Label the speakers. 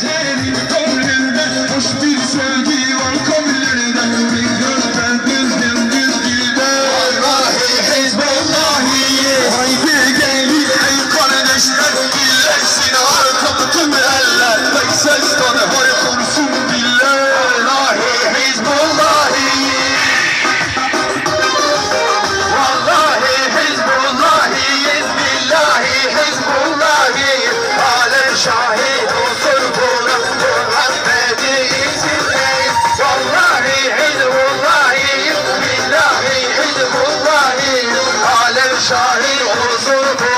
Speaker 1: Senin ömründe hoş bir sevgi var. Thank you.